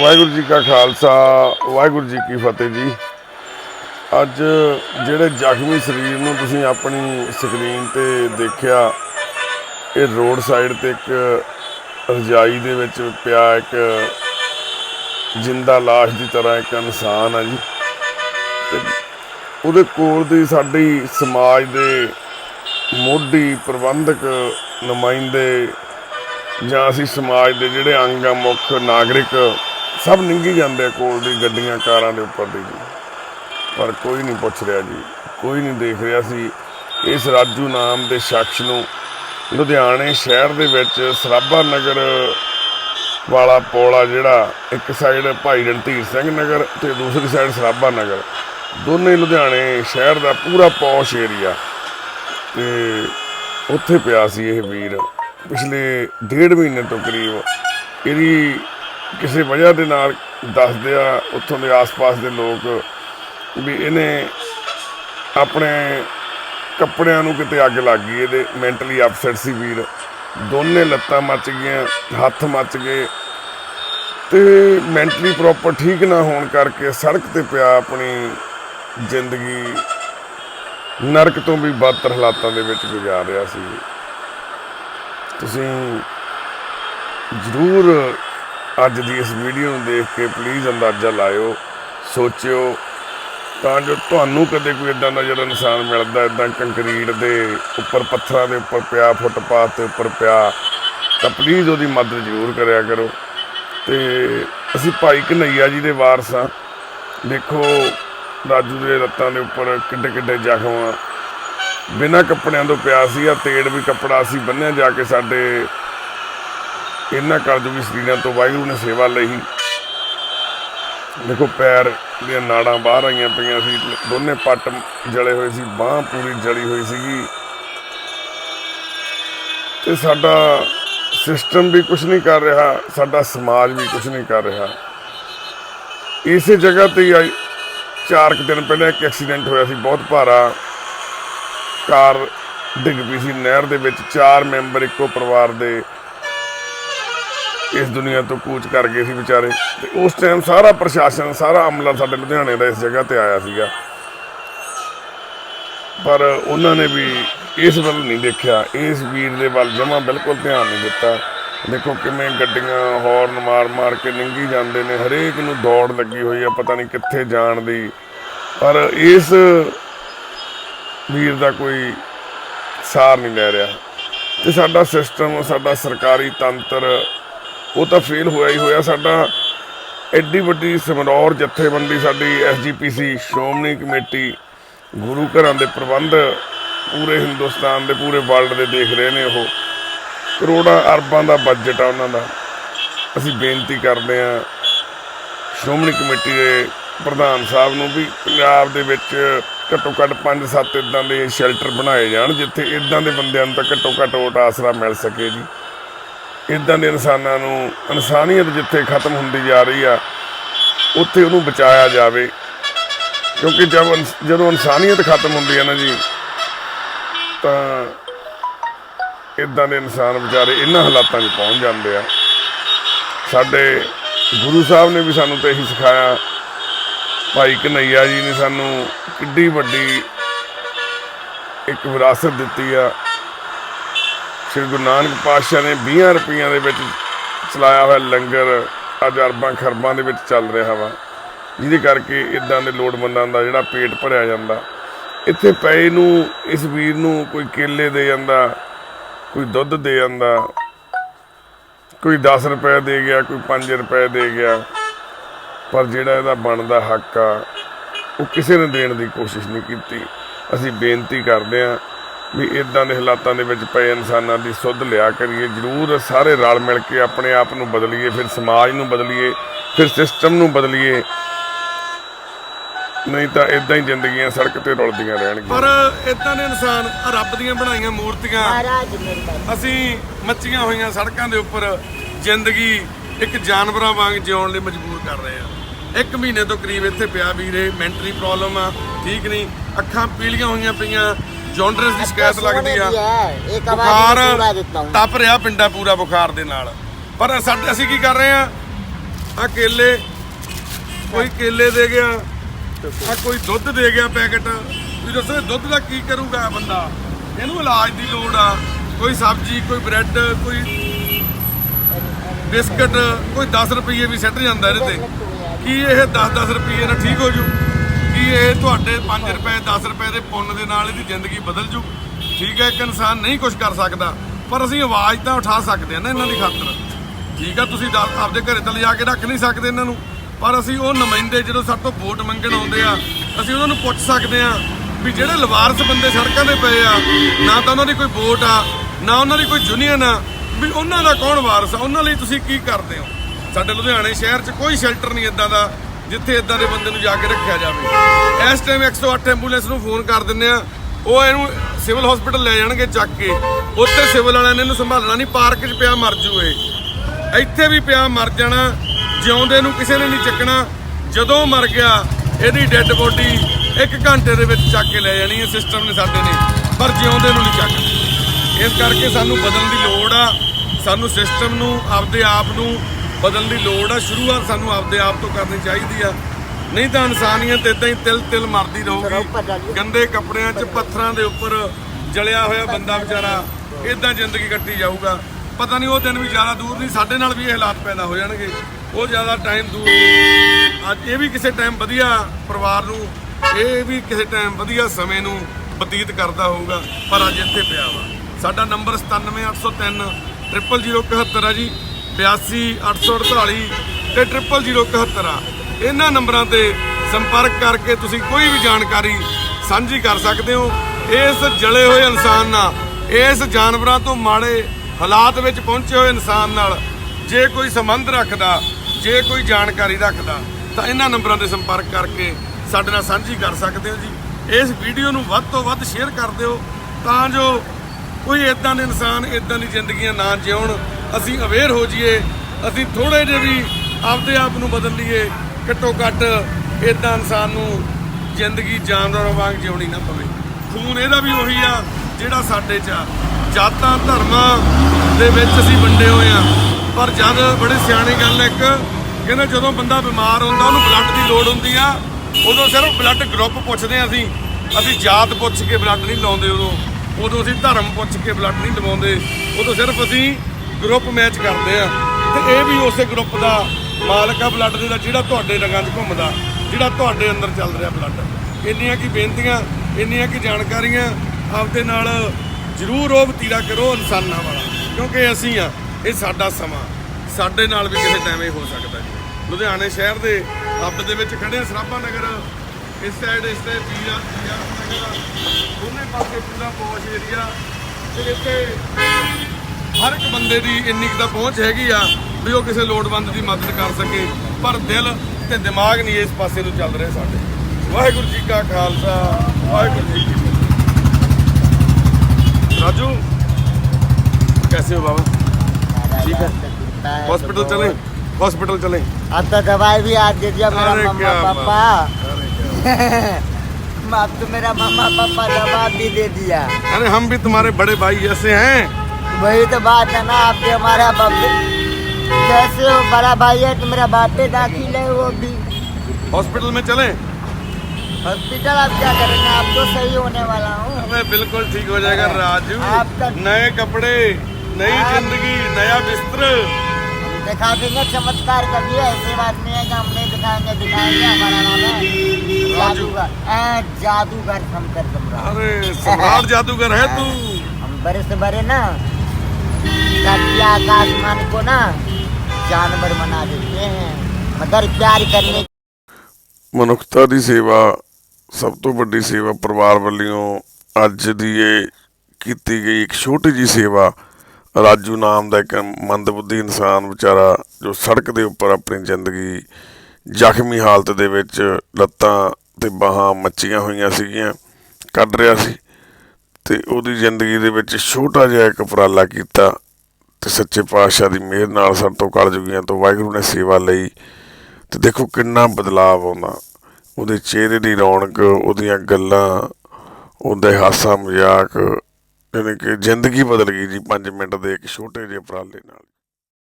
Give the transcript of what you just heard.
ਵਾਹਿਗੁਰੂ ਜੀ ਕਾ ਖਾਲਸਾ, ਵਾਹਿਗੁਰੂ ਜੀ ਕੀ ਫਤਿਹ ਜੀ। ਅੱਜ ਜਿਹੜੇ ਜ਼ਖਮੀ ਸਰੀਰ ਨੂੰ ਤੁਸੀਂ ਆਪਣੀ ਸਕਰੀਨ ਤੇ ਦੇਖਿਆ, ਇਹ ਰੋਡ ਸਾਈਡ ਤੇ ਇੱਕ ਰਜਾਈ ਦੇ ਵਿੱਚ ਪਿਆ ਇੱਕ ਜਿੰਦਾ ਲਾਸ਼ ਦੀ ਤਰ੍ਹਾਂ ਇੱਕ ਇਨਸਾਨ ਆ ਜੀ। ਤੇ ਉਹਦੇ ਕੋਲ ਦੀ ਸਾਡੀ ਸਮਾਜ ਦੇ ਮੋਢੀ ਪ੍ਰਬੰਧਕ ਨੁਮਾਇੰਦੇ ਜਾਂ ਅਸੀਂ ਸਮਾਜ ਦੇ ਜਿਹੜੇ ਅੰਗ ਆ ਮੁੱਖ ਨਾਗਰਿਕ ਸਭ ਨਿੰਗੀ ਜਾਂਦੇ ਕੋਲ ਦੀ ਗੱਡੀਆਂ, ਕਾਰਾਂ ਦੇ ਉੱਪਰ ਦੀ ਜੀ। ਪਰ ਕੋਈ ਨਹੀਂ ਪੁੱਛ ਰਿਹਾ ਜੀ, ਕੋਈ ਨਹੀਂ ਦੇਖ ਰਿਹਾ ਸੀ। ਇਸ ਰਾਜੂ ਨਾਮ ਦੇ ਸ਼ਖਸ ਨੂੰ ਲੁਧਿਆਣੇ ਸ਼ਹਿਰ ਦੇ ਵਿੱਚ ਸਰਾਭਾ ਨਗਰ ਵਾਲਾ ਪੁਲ ਜਿਹੜਾ, ਇੱਕ ਸਾਈਡ ਭਾਈ ਰਣਧੀਰ ਸਿੰਘ ਨਗਰ ਤੇ ਦੂਸਰੀ ਸਾਈਡ ਸਰਾਭਾ ਨਗਰ। ਦੋਨੇ ਲੁਧਿਆਣੇ ਸ਼ਹਿਰ ਦਾ ਪੂਰਾ ਪੌਸ਼ ਏਰੀਆ। ਤੇ ਉੱਥੇ ਪਿਆ ਸੀ ਇਹ ਵੀਰ। ਪਿਛਲੇ ਡੇਢ ਮਹੀਨੇ ਤੋਂ ਕਰੀਬ ਇਹਦੀ ਕਿਸੇ ਵਜ੍ਹਾ ਦੇ ਨਾਲ ਦੱਸਦੇ ਆ, ਉੱਥੋਂ ਦੇ ਆਸ-ਪਾਸ ਦੇ ਲੋਕ ਵੀ ਇਹਨੇ ਆਪਣੇ ਕੱਪੜਿਆਂ ਨੂੰ ਕਿਤੇ ਅੱਗ ਲੱਗ ਗਈ, ਇਹਦੇ ਮੈਂਟਲੀ ਅਪਸੈਟ ਸੀ ਵੀਰ। ਦੋਨੇ ਲੱਤਾਂ ਮੱਚ ਗਈਆਂ, ਹੱਥ ਮੱਚ ਗਏ। ਤੇ ਮੈਂਟਲੀ ਪ੍ਰੋਪਰ ਠੀਕ ਨਾ ਹੋਣ ਕਰਕੇ ਸੜਕ ਤੇ ਪਿਆ ਆਪਣੀ ਜ਼ਿੰਦਗੀ, ਨਰਕ ਤੋਂ ਵੀ ਬਦਤਰ ਹਾਲਾਤਾਂ ਦੇ ਵਿੱਚ ਗੁਜ਼ਾਰ ਰਿਹਾ ਸੀ। ਤੁਸੀਂ ਜ਼ਰੂਰ ਅੱਜ ਦੀ ਇਸ ਵੀਡੀਓ ਨੂੰ ਦੇਖ ਕੇ ਪਲੀਜ਼ ਅੰਦਾਜ਼ਾ ਲਾਇਓ, ਸੋਚਿਓ, ਤਾਂ ਜੋ ਤੁਹਾਨੂੰ ਕਦੇ ਕੋਈ ਇਦਾਂ ਦਾ ਜਿਹੜਾ ਇਨਸਾਨ ਮਿਲਦਾ ਇਦਾਂ ਕੰਕਰੀਟ ਦੇ ਉੱਪਰ, ਪੱਥਰਾਂ ਦੇ ਉੱਪਰ ਪਿਆ, ਫੁੱਟਪਾਥ ਦੇ ਉੱਪਰ ਪਿਆ, ਤਾਂ ਪਲੀਜ਼ ਉਹਦੀ ਮਦਦ ਜ਼ਰੂਰ ਕਰਿਆ ਕਰੋ। ਤੇ ਅਸੀਂ ਭਾਈ ਕਨਈਆ ਜੀ ਦੇ ਵਾਰਸ ਹਾਂ। ਦੇਖੋ, ਰਾਜੂ ਦੇ ਲੱਤਾਂ ਦੇ ਉੱਪਰ ਕਿੱਡੇ ਕਿੱਡੇ ਜ਼ਖਮ ਆ। ਬਿਨਾਂ ਕੱਪੜਿਆਂ ਤੋਂ ਪਿਆ ਸੀ, ਆ ਤੇੜ ਵੀ ਕੱਪੜਾ ਸੀ ਬੰਨਿਆ ਜਾ ਕੇ ਸਾਡੇ ਇਹਨਾਂ ਕਰਜੂਗੀ ਸਰੀਰਾਂ ਤੋਂ, ਵਾਹਿਗੁਰੂ ਨੇ ਸੇਵਾ ਲਈ ਦੇਖੋ, ਪੈਰ ਦੀਆਂ ਨਾੜਾਂ ਬਾਹਰ ਆਈਆਂ ਪਈਆਂ ਸੀ, ਦੋਨੇ ਪੱਟ ਜਲੇ ਹੋਏ ਸੀ, ਬਾਹ ਪੂਰੀ ਜਲੀ ਹੋਈ ਸੀਗੀ। ਤੇ ਸਾਡਾ ਸਿਸਟਮ ਵੀ ਕੁਝ ਨਹੀਂ ਕਰ ਰਿਹਾ, ਸਾਡਾ ਸਮਾਜ ਵੀ ਕੁਝ ਨਹੀਂ ਕਰ ਰਿਹਾ। ਇਸੇ ਜਗ੍ਹਾ ਤੇ ਹੀ ਆਈ, ਚਾਰ ਕੁ ਦਿਨ ਪਹਿਲਾਂ ਇੱਕ ਐਕਸੀਡੈਂਟ ਹੋਇਆ ਸੀ, ਬਹੁਤ ਭਾਰਾ। ਕਾਰ ਡਿੱਗ ਪਈ ਸੀ ਨਹਿਰ ਦੇ ਵਿੱਚ, ਚਾਰ ਮੈਂਬਰ ਇੱਕੋ ਪਰਿਵਾਰ ਦੇ ਇਸ ਦੁਨੀਆ ਤੋਂ ਕੂਚ ਕਰ ਗਏ ਸੀ ਵਿਚਾਰੇ। ਤੇ ਉਸ ਟਾਈਮ ਸਾਰਾ ਪ੍ਰਸ਼ਾਸਨ, ਸਾਰਾ ਅਮਲਾ ਸਾਡੇ ਲੁਧਿਆਣੇ ਦਾ ਇਸ ਜਗ੍ਹਾ ਤੇ ਆਇਆ ਸੀਗਾ। ਪਰ ਉਹਨਾਂ ਨੇ ਵੀ ਇਸ ਵੱਲ ਨਹੀਂ ਦੇਖਿਆ। ਇਸ ਵੀਰ ਦੇ ਵੱਲ ਜਮਾ ਬਿਲਕੁਲ ਧਿਆਨ ਨਹੀਂ ਦਿੱਤਾ। ਦੇਖੋ ਕਿਵੇਂ ਗੱਡੀਆਂ ਹੌਰਨ ਮਾਰ ਮਾਰ ਕੇ ਨਿੰਗੀ ਜਾਂਦੇ ਨੇ। ਹਰੇਕ ਨੂੰ ਦੌੜ ਲੱਗੀ ਹੋਈ ਆ, ਪਤਾ ਨਹੀਂ ਕਿੱਥੇ ਜਾਣ ਦੀ। ਪਰ ਇਸ ਵੀਰ ਦਾ ਕੋਈ ਸਾਰ ਨਹੀਂ ਲੈ ਰਿਹਾ। ਤੇ ਸਾਡਾ ਸਿਸਟਮ ਸਾਡਾ ਸਰਕਾਰੀ ਤੰਤਰ ਉਹ ਤਾਂ ਫੇਲ ਹੋਇਆ ਹੀ ਹੋਇਆ ਸਾਡਾ। ਐਡੀ ਵੱਡੀ ਸਮਰੌਰ ਜਥੇਬੰਦੀ ਸਾਡੀ ਐਸਜੀਪੀਸੀ ਸ਼੍ਰੋਮਣੀ ਕਮੇਟੀ, ਗੁਰੂ ਘਰਾਂ ਦੇ ਪ੍ਰਬੰਧ, ਪੂਰੇ ਹਿੰਦੁਸਤਾਨ ਦੇ, ਪੂਰੇ ਵਰਲਡ ਦੇ ਦੇਖ ਰਹੇ ਨੇ ਉਹ। ਕਰੋੜਾਂ ਅਰਬਾਂ ਦਾ ਬਜਟ ਆ ਉਹਨਾਂ ਦਾ। ਅਸੀਂ ਬੇਨਤੀ ਕਰਦੇ ਹਾਂ ਸ਼੍ਰੋਮਣੀ ਕਮੇਟੀ ਦੇ ਪ੍ਰਧਾਨ ਸਾਹਿਬ ਨੂੰ ਵੀ ਪੰਜਾਬ ਦੇ ਵਿੱਚ ਘੱਟੋ ਘੱਟ 5-7 ਇਦਾਂ ਦੇ ਸ਼ੈਲਟਰ ਬਣਾਏ ਜਾਣ, ਜਿੱਥੇ ਇਦਾਂ ਦੇ ਬੰਦਿਆਂ ਨੂੰ ਤਾਂ ਘੱਟੋ ਘੱਟ ਓਟ ਆਸਰਾ ਮਿਲ ਸਕੇ ਜੀ। ਇਦਾਂ ਦੇ ਇਨਸਾਨਾਂ ਨੂੰ ਇਨਸਾਨੀਅਤ ਜਿੱਥੇ ਖਤਮ ਹੁੰਦੀ ਜਾ ਰਹੀ ਆ, ਉੱਥੇ ਉਹਨੂੰ ਬਚਾਇਆ ਜਾਵੇ। ਕਿਉਂਕਿ ਜਦ ਜਦੋਂ ਇਨਸਾਨੀਅਤ ਖਤਮ ਹੁੰਦੀ ਹੈ ਨਾ ਜੀ, ਤਾਂ ਇਦਾਂ ਦੇ ਇਨਸਾਨ ਵਿਚਾਰੇ ਇਹਨਾਂ ਹਾਲਾਤਾਂ 'ਚ ਪਹੁੰਚ ਜਾਂਦੇ ਆ। ਸਾਡੇ ਗੁਰੂ ਸਾਹਿਬ ਨੇ ਵੀ ਸਾਨੂੰ ਤੇ ਇਹੀ ਸਿਖਾਇਆ, ਭਾਈ ਕਨਈਆ ਜੀ ਨੇ ਸਾਨੂੰ ਕਿੱਡੀ ਵੱਡੀ ਇੱਕ ਵਿਰਾਸਤ ਦਿੱਤੀ ਆ। ਸ੍ਰੀ ਗੁਰੂ ਨਾਨਕ ਪਾਤਸ਼ਾਹ ਨੇ 20 ਰੁਪਈਆਂ ਦੇ ਵਿੱਚ ਚਲਾਇਆ ਹੋਇਆ ਲੰਗਰ, ਅੱਜ ਅਰਬਾਂ ਖਰਬਾਂ ਦੇ ਵਿੱਚ ਚੱਲ ਰਿਹਾ ਵਾ। ਜਿਹਦੇ ਕਰਕੇ ਇਦਾਂ ਦੇ ਲੋੜਵੰਦਾਂ ਦਾ ਜਿਹੜਾ ਪੇਟ ਭਰਿਆ ਜਾਂਦਾ। ਇੱਥੇ ਪਏ ਨੂੰ, ਇਸ ਵੀਰ ਨੂੰ ਕੋਈ ਕੇਲੇ ਦੇ ਜਾਂਦਾ, ਕੋਈ ਦੁੱਧ ਦੇ ਜਾਂਦਾ, ਕੋਈ 10 ਰੁਪਏ ਦੇ ਗਿਆ, ਕੋਈ 5 ਰੁਪਏ ਦੇ ਗਿਆ। ਪਰ ਜਿਹੜਾ ਇਹਦਾ ਬਣਦਾ ਹੱਕ ਆ, ਉਹ ਕਿਸੇ ਨੇ ਦੇਣ ਦੀ ਕੋਸ਼ਿਸ਼ ਨਹੀਂ ਕੀਤੀ। ਅਸੀਂ ਬੇਨਤੀ ਕਰਦੇ ਹਾਂ ਵੀ ਇਦਾਂ ਦੇ ਹਾਲਾਤਾਂ ਦੇ ਵਿੱਚ ਪਏ ਇਨਸਾਨਾਂ ਦੀ ਸੁੱਧ ਲਿਆ ਕਰੀਏ ਜਰੂਰ ਸਾਰੇ ਰਲ ਮਿਲ ਕੇ ਆਪਣੇ ਆਪ ਨੂੰ ਬਦਲੀਏ ਫਿਰ ਸਮਾਜ ਨੂੰ ਬਦਲੀਏ ਫਿਰ ਸਿਸਟਮ ਨੂੰ ਬਦਲੀਏ। ਨਹੀਂ ਤਾਂ ਇਦਾਂ ਹੀ ਜ਼ਿੰਦਗੀਆਂ ਸੜਕ ਤੇ ਰੁਲਦੀਆਂ ਰਹਿਣਗੀਆਂ। ਪਰ ਇਦਾਂ ਦੇ ਇਨਸਾਨ ਰੱਬ ਦੀਆਂ ਬਣਾਈਆਂ ਮੂਰਤੀਆਂ ਅਸੀਂ ਮੱਚੀਆਂ ਹੋਈਆਂ ਸੜਕਾਂ ਦੇ ਉੱਪਰ ਜ਼ਿੰਦਗੀ ਇੱਕ ਜਾਨਵਰਾਂ ਵਾਂਗ ਜਿਉਣ ਲਈ ਮਜਬੂਰ ਕਰ ਰਹੇ ਆ ਇੱਕ ਮਹੀਨੇ ਤੋਂ ਕਰੀਬ ਇੱਥੇ ਪਿਆ ਵੀਰੇ ਮੈਂਟਲੀ ਪ੍ਰੋਬਲਮ ਆ ਠੀਕ ਨਹੀਂ ਅੱਖਾਂ ਪੀਲੀਆਂ ਹੋਈਆਂ ਪਈਆਂ ਜੌਂਡਰਸ ਦੀ ਸ਼ਿਕਾਇਤ ਲੱਗਦੀ ਆ। ਇੱਕ ਬੁਖਾਰ ਟੱਪ ਰਿਹਾ ਪਿੰਡਾ ਪੂਰਾ ਬੁਖਾਰ ਦੇ ਨਾਲ। ਪਰ ਸਾਡੇ ਅਸੀਂ ਕੀ ਕਰ ਰਹੇ ਆ? ਆ ਕੇਲੇ ਕੋਈ ਕੇਲੇ ਦੇ ਗਿਆ ਆ ਕੋਈ ਦੁੱਧ ਦੇ ਗਿਆ ਪੈਕਟ। ਤੁਸੀਂ ਦੱਸੋ ਇਹ ਦੁੱਧ ਦਾ ਕੀ ਕਰੂਗਾ ਬੰਦਾ? ਇਹਨੂੰ ਇਲਾਜ ਦੀ ਲੋੜ ਆ। ਕੋਈ ਸਬਜ਼ੀ ਕੋਈ ਬ੍ਰੈਡ ਕੋਈ ਬਿਸਕਟ ਕੋਈ 10 ਰੁਪਏ ਵੀ ਸੱਟ ਜਾਂਦਾ ਇਹਦੇ ਤੇ। ਕੀ ਇਹ 10-10 ਰੁਪਏ ਨਾਲ ਠੀਕ ਹੋ ਜੂ? ਕੀ ਇਹ ਤੁਹਾਡੇ 5 ਰੁਪਏ 10 ਰੁਪਏ ਦੇ ਪੁੰਨ ਦੇ ਨਾਲ ਇਹਦੀ ਜ਼ਿੰਦਗੀ ਬਦਲ ਜੂ। ਠੀਕ ਹੈ, ਇੱਕ ਇਨਸਾਨ ਨਹੀਂ ਕੁਝ ਕਰ ਸਕਦਾ, ਪਰ ਅਸੀਂ ਆਵਾਜ਼ ਤਾਂ ਉਠਾ ਸਕਦੇ ਹਾਂ ਨਾ ਇਹਨਾਂ ਦੀ ਖਾਤਰ। ਠੀਕ ਆ ਤੁਸੀਂ ਦੱਸ- ਆਪਦੇ ਘਰੇ ਤਾਂ ਲਿਜਾ ਕੇ ਰੱਖ ਨਹੀਂ ਸਕਦੇ ਇਹਨਾਂ ਨੂੰ, ਪਰ ਅਸੀਂ ਉਹ ਨੁਮਾਇੰਦੇ ਜਦੋਂ ਸਾਡੇ ਤੋਂ ਵੋਟ ਮੰਗਣ ਆਉਂਦੇ ਆ, ਅਸੀਂ ਉਹਨਾਂ ਨੂੰ ਪੁੱਛ ਸਕਦੇ ਆ ਵੀ ਜਿਹੜੇ ਲਵਾਰਸ ਬੰਦੇ ਸੜਕਾਂ ਤੇ ਪਏ ਆ, ਨਾ ਤਾਂ ਉਹਨਾਂ ਦੀ ਕੋਈ ਵੋਟ ਆ, ਨਾ ਉਹਨਾਂ ਦੀ ਕੋਈ ਯੂਨੀਅਨ ਆ, ਵੀ ਉਹਨਾਂ ਦਾ ਕੌਣ ਵਾਰਸ ਆ, ਉਹਨਾਂ ਲਈ ਤੁਸੀਂ ਕੀ ਕਰਦੇ ਹੋ? ਸਾਡੇ ਲੁਧਿਆਣੇ ਸ਼ਹਿਰ 'ਚ ਕੋਈ ਸ਼ੈਲਟਰ ਨਹੀਂ ਇਦਾਂ ਦਾ ਜਿੱਥੇ ਇਦਾਂ ਦੇ ਬੰਦੇ ਨੂੰ ਜਾ ਕੇ ਰੱਖਿਆ ਜਾਵੇ। ਇਸ ਟਾਈਮ 108 ਐਂਬੂਲੈਂਸ ਨੂੰ ਫੋਨ ਕਰ ਦਿੰਦੇ ਆ। ਉਹ ਇਹਨੂੰ ਸਿਵਲ ਹਸਪੀਟਲ ਲੈ ਜਾਣਗੇ ਚੱਕ ਕੇ। ਉੱਥੇ ਸਿਵਲ ਵਾਲਿਆਂ ਨੇ ਇਹਨੂੰ ਸੰਭਾਲਣਾ ਨਹੀਂ, ਪਾਰਕ 'ਚ ਪਿਆ ਮਰ ਜੂ ਇਹ ਇੱਥੇ ਵੀ ਪਿਆ ਮਰ ਜਾਣਾ, ਜਿਉਂਦੇ ਨੂੰ ਕਿਸੇ ਨੇ ਨਹੀਂ ਚੱਕਣਾ। ਜਦੋਂ ਮਰ ਗਿਆ, ਇਹਦੀ ਡੈੱਡ ਬੋਡੀ ਇੱਕ ਘੰਟੇ ਦੇ ਵਿੱਚ ਚੱਕ ਕੇ ਲੈ ਜਾਣੀ ਹੈ ਸਿਸਟਮ ਨੇ ਸਾਡੇ ਨੇ। ਪਰ ਜਿਉਂਦੇ ਨੂੰ ਨਹੀਂ ਚੱਕਣਾ। ਇਸ ਕਰਕੇ ਸਾਨੂੰ ਬਦਲਣ ਦੀ ਲੋੜ ਆ। ਸਾਨੂੰ ਸਿਸਟਮ ਨੂੰ, ਆਪਦੇ ਆਪ ਨੂੰ ਬਦਲਣ ਦੀ ਲੋੜ ਆ ਸ਼ੁਰੂਆਤ ਸਾਨੂੰ ਆਪਦੇ ਆਪ ਤੋਂ ਕਰਨੀ ਚਾਹੀਦੀ ਆ। ਨਹੀਂ ਤਾਂ ਇਨਸਾਨੀਅਤ ਇਦਾਂ ਹੀ ਤਿਲ ਤਿਲ ਮਰਦੀ ਰਹੂਗੀ। ਗੰਦੇ ਕੱਪੜਿਆਂ 'ਚ ਪੱਥਰਾਂ ਦੇ ਉੱਪਰ ਜਲਿਆ ਹੋਇਆ ਬੰਦਾ ਵਿਚਾਰਾ ਇਦਾਂ ਜ਼ਿੰਦਗੀ ਕੱਟੀ ਜਾਊਗਾ। ਪਤਾ ਨਹੀਂ ਉਹ ਦਿਨ ਵੀ ਜ਼ਿਆਦਾ ਦੂਰ ਨਹੀਂ ਸਾਡੇ ਨਾਲ ਵੀ ਇਹ ਹਾਲਾਤ ਪੈਦਾ ਹੋ ਜਾਣਗੇ। ਉਹ ਜ਼ਿਆਦਾ ਟਾਈਮ ਦੂਰ ਅੱਜ ਇਹ ਵੀ ਕਿਸੇ ਟਾਈਮ ਵਧੀਆ ਪਰਿਵਾਰ ਨੂੰ ਇਹ ਵੀ ਕਿਸੇ ਟਾਈਮ ਵਧੀਆ ਸਮੇਂ ਨੂੰ ਬਤੀਤ ਕਰਦਾ ਹੋਊਗਾ। ਪਰ ਅੱਜ ਇੱਥੇ ਪਿਆ ਵਾ। ਸਾਡਾ ਨੰਬਰ 97803 00071 ਆ ਜੀ। 82848 ਤੇ 00071 ਆ। ਇਹਨਾਂ ਨੰਬਰਾਂ ਤੇ ਸੰਪਰਕ ਕਰਕੇ ਤੁਸੀਂ ਕੋਈ ਵੀ ਜਾਣਕਾਰੀ ਸਾਂਝੀ ਕਰ ਸਕਦੇ ਹੋ। ਇਸ ਜਲੇ ਹੋਏ ਇਨਸਾਨ ਨਾਲ, ਇਸ ਜਾਨਵਰਾਂ ਤੋਂ ਮਾੜੇ ਹਾਲਾਤ ਵਿੱਚ ਪਹੁੰਚੇ ਹੋਏ ਇਨਸਾਨ ਨਾਲ ਜੇ ਕੋਈ ਸੰਬੰਧ ਰੱਖਦਾ, ਜੇ ਕੋਈ ਜਾਣਕਾਰੀ ਰੱਖਦਾ, ਤਾਂ ਇਹਨਾਂ ਨੰਬਰਾਂ ਤੇ ਸੰਪਰਕ ਕਰਕੇ ਸਾਡੇ ਨਾਲ ਸਾਂਝੀ ਕਰ ਸਕਦੇ ਹੋ ਜੀ। ਇਸ ਵੀਡੀਓ ਨੂੰ ਵੱਧ ਤੋਂ ਵੱਧ ਸ਼ੇਅਰ ਕਰ ਦਿਓ ਤਾਂ ਜੋ ਕੋਈ ਇਦਾਂ ਦੇ ਇਨਸਾਨ ਇਦਾਂ ਦੀ ਜ਼ਿੰਦਗੀਆਂ ਨਾ ਜਿਉਣ। ਅਸੀਂ ਅਵੇਅਰ ਹੋ ਜਾਈਏ, ਅਸੀਂ ਥੋੜੇ ਜਿਹੇ ਵੀ ਆਪਦੇ ਆਪ ਨੂੰ ਬਦਲ ਲਈਏ, ਘੱਟੋ ਘੱਟ ਇਦਾਂ ਇਨਸਾਨ ਨੂੰ ਜ਼ਿੰਦਗੀ ਜਾਨਵਰਾਂ ਵਾਂਗ ਜਿਉਣੀ ਨਾ ਪਵੇ। ਖੂਨ ਇਹਦਾ ਵੀ ਉਹੀ ਆ, ਜਿਹੜਾ ਸਾਡੇ 'ਚ ਆ। ਜਾਤਾਂ, ਧਰਮਾਂ ਦੇ ਵਿੱਚ ਅਸੀਂ ਵੰਡੇ ਹੋਏ ਆ। ਪਰ ਜਦ ਬੜੇ ਸਿਆਣੇ ਗੱਲ ਹੈ ਇੱਕ, ਕਹਿੰਦਾ ਜਦੋਂ ਬੰਦਾ ਬਿਮਾਰ ਹੁੰਦਾ, ਉਹਨੂੰ ਬਲੱਡ ਦੀ ਲੋੜ ਹੁੰਦੀ ਆ, ਉਦੋਂ ਸਿਰਫ ਬਲੱਡ ਗਰੁੱਪ ਪੁੱਛਦੇ ਆ ਅਸੀਂ। ਅਸੀਂ ਜਾਤ ਪੁੱਛ ਕੇ ਬਲੱਡ ਨਹੀਂ ਲਾਉਂਦੇ ਉਦੋਂ। ਉਦੋਂ ਅਸੀਂ ਧਰਮ ਪੁੱਛ ਕੇ ਬਲੱਡ ਨਹੀਂ ਲਵਾਉਂਦੇ। ਉਦੋਂ ਸਿਰਫ ਅਸੀਂ ਗਰੁੱਪ ਮੈਚ ਕਰਦੇ ਆ। ਤੇ ਇਹ ਵੀ ਉਸੇ ਗਰੁੱਪ ਦਾ ਮਾਲਕ ਆ ਬਲੱਡ ਦੇ ਦਾ, ਜਿਹੜਾ ਤੁਹਾਡੇ ਰੰਗਾਂ 'ਚ ਘੁੰਮਦਾ, ਜਿਹੜਾ ਤੁਹਾਡੇ ਅੰਦਰ ਚੱਲ ਰਿਹਾ ਬਲੱਡ ਇੰਨੀਆਂ ਕੀ ਬੇਨਤੀਆਂ, ਇੰਨੀਆਂ ਕੀ ਜਾਣਕਾਰੀਆਂ, ਆਪਦੇ ਨਾਲ ਜ਼ਰੂਰ ਉਹ ਵਤੀਰਾ ਕਰੋ ਇਨਸਾਨਾਂ ਵਾਲਾ, ਕਿਉਂਕਿ ਅਸੀਂ ਆ, ਇਹ ਸਾਡਾ ਸਮਾਂ। ਸਾਡੇ ਨਾਲ ਵੀ ਕਿਸੇ ਟਾਈਮ ਇਹ ਹੋ ਸਕਦਾ ਜੀ। ਲੁਧਿਆਣੇ ਸ਼ਹਿਰ ਦੇ ਹੱਬ ਦੇ ਵਿੱਚ ਖੜੇ ਆ, ਸਰਾਭਾ ਨਗਰ। ਇਸ ਸਾਈਡ ਇਸ ਤੇ ਪੀਆ ਪੀਆ ਨਗਰ ਦੋਨੇ ਪਾਸੇ ਪੂਰਾ ਪੌਸ਼ ਏਰੀਆ ਤੇ ਇੱਥੇ ਹਰ ਇੱਕ ਬੰਦੇ ਦੀ ਇੰਨੀ ਕੁ ਤਾਂ ਪਹੁੰਚ ਹੈਗੀ ਆ ਵੀ ਉਹ ਕਿਸੇ ਲੋੜਵੰਦ ਦੀ ਮਦਦ ਕਰ ਸਕੇ ਪਰ ਦਿਲ ਤੇ ਦਿਮਾਗ ਨਹੀਂ ਇਸ ਪਾਸੇ ਨੂੰ ਚੱਲ ਰਹੇ ਸਾਡੇ ਵਾਹਿਗੁਰੂ ਜੀ ਕਾ ਖਾਲਸਾ ਵਾਹਿਗੁਰੂ ਜੀ ਕੀ ਫਤਿਹ ਰਾਜੂ कैसे हो बाबा ठीक है हॉस्पिटल चले हॉस्पिटल चले अब तो दवाई भी आज दे दिया मेरा अरे मम्मा क्या पापा अरे क्या अब तो मेरा मम्मा पापा दवा भी दे दिया अरे हम भी तुम्हारे बड़े भाई ऐसे हैं वही तो बात है ना आपके हमारा जैसे वो बड़ा भाई है तो मेरा बापे दाखिल है वो भी। हॉस्पिटल में चले? हॉस्पिटल आप क्या करेंगे? आप तो सही होने वाला हूँ। अबे बिल्कुल ठीक हो जाएगा राजू। आपका- नए कपड़े नई ज़िंदगी नया बिस्तर। दिखा देंगे चमत्कार कभी ऐसी बात नहीं है कि हम नहीं दिखाएँगे दिखाएँगे हमारा नाम है जादूगर। जादूगर हम कर अरे सम्राट जादूगर है तू। हम बड़े से बड़े ना। धरती आकाशमान को ना जानवर बना देते हैं मगर प्यार करने ਮਨੁੱਖਤਾ ਦੀ ਸੇਵਾ ਸਭ ਤੋਂ ਵੱਡੀ ਸੇਵਾ ਪਰਿਵਾਰ ਵੱਲੋਂ ਅੱਜ ਦੀ ਇਹ ਕੀਤੀ ਗਈ ਇੱਕ ਛੋਟੀ ਜੀ ਸੇਵਾ ਰਾਜੂ ਨਾਮ ਦਾ ਇੱਕ ਮੰਦਬੁੱਧੀ ਇਨਸਾਨ ਵਿਚਾਰਾ ਜੋ ਸੜਕ ਦੇ ਉੱਪਰ ਆਪਣੀ ਜ਼ਿੰਦਗੀ ਜ਼ਖਮੀ ਹਾਲਤ ਦੇ ਵਿੱਚ ਲੱਤਾਂ ਤੇ ਬਾਹਾਂ ਮੱਚੀਆਂ ਹੋਈਆਂ ਸੀਗੀਆਂ ਕੱਢ ਰਿਹਾ ਸੀ ਤੇ ਉਹਦੀ ਜ਼ਿੰਦਗੀ ਦੇ ਵਿੱਚ ਛੋਟਾ ਜਿਹਾ ਇੱਕ ਉਪਰਾਲਾ ਕੀਤਾ ਤੇ ਸੱਚੇ ਪਾਤਸ਼ਾਹ ਦੀ ਮਿਹਰ ਨਾਲ ਸਾਡੇ ਤੋਂ ਕਲਯੁਗੀਆਂ ਤੋਂ ਵਾਹਿਗੁਰੂ ਨੇ ਸੇਵਾ ਲਈ। ਤੇ ਦੇਖੋ ਕਿੰਨਾ ਬਦਲਾਅ ਆਉਂਦਾ। ਉਹਦੇ ਚਿਹਰੇ ਦੀ ਰੌਣਕ, ਉਹਦੀਆਂ ਗੱਲਾਂ, ਉਹਦੇ ਹਾਸਾ ਮਜ਼ਾਕ ਯਾਨੀ ਕਿ ਜ਼ਿੰਦਗੀ ਬਦਲ ਗਈ ਜੀ 5 ਮਿੰਟ ਦੇ ਇੱਕ ਛੋਟੇ ਜਿਹੇ ਉਪਰਾਲੇ ਨਾਲ।